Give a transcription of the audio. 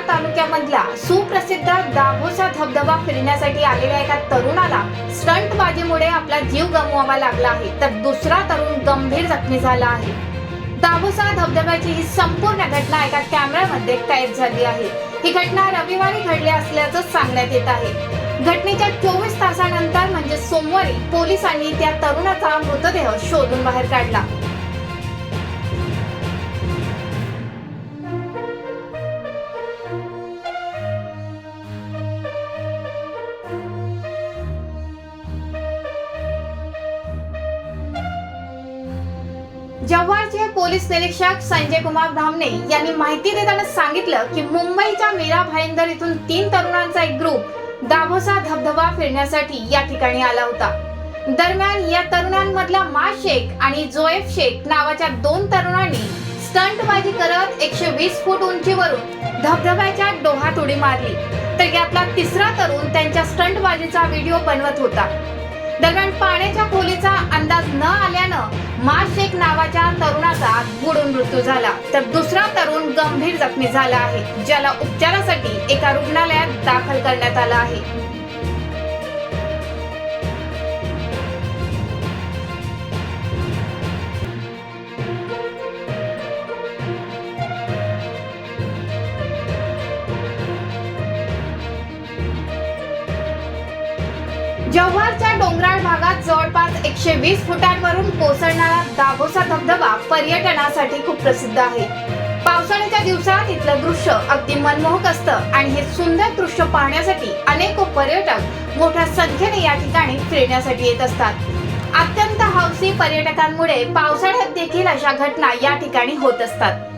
तालुक्यामधला सुप्रसिद्ध दाभोसा धबधबा फिरण्यासाठी आलेल्या एका तरुणाला स्टंटबाजीमुळे आपला जीव गमवावा लागला आहे तर दुसरा तरुण गंभीर जखमी झाला आहे. दाभोसा धबधब्याची ही संपूर्ण घटना एका कॅमेऱ्यामध्ये कैद झाली आहे. ही घटना रविवारी घडली असल्याचं सांगण्यात येत आहे. घटनेच्या चोवीस तासानंतर म्हणजे सोमवारी पोलिसांनी त्या तरुणाचा मृतदेह शोधून बाहेर काढला. जव्हारचे पोलीस निरीक्षक संजय कुमार धामणे यांनी माहिती देताना सांगितलं की मुंबईच्या मीरा भाईंदर इथून तीन तरुणांचा एक ग्रुप दाभोसा धबधबा फिरण्यासाठी या ठिकाणी आला होता. दरम्यान या तरुणांमधला मा शेख आणि जोएफ शेख नावाच्या दोन तरुणांनी स्टंटबाजी करत एकशे वीस फूट उंचीवरून धबधब्याच्या डोहात उडी मारली. तर यातला तिसरा तरुण त्यांच्या स्टंटबाजीचा व्हिडिओ बनवत होता. दरम्यान पाण्याच्या खोलीचा अंदाज न आल्यानं मा शेख नावाच्या तरुणाचा बुडून मृत्यू झाला. तर दुसरा तरुण गंभीर जखमी झाला आहे ज्याला उपचारासाठी एका रुग्णालयात दाखल करण्यात आला आहे. जव्हारच्या डोंगराळ भागात जवळपास एकशे वीस फुटांवरून कोसळणारा दाभोसा धबधबा पर्यटनासाठी खूप प्रसिद्ध आहे. पावसाळ्याच्या दिवसात इथलं दृश्य अगदी मनमोहक असतं आणि हे सुंदर दृश्य पाहण्यासाठी अनेक पर्यटक मोठ्या संख्येने या ठिकाणी फिरण्यासाठी येत असतात. अत्यंत हौसी पर्यटकांमुळे पावसाळ्यात देखील अशा घटना या ठिकाणी होत असतात.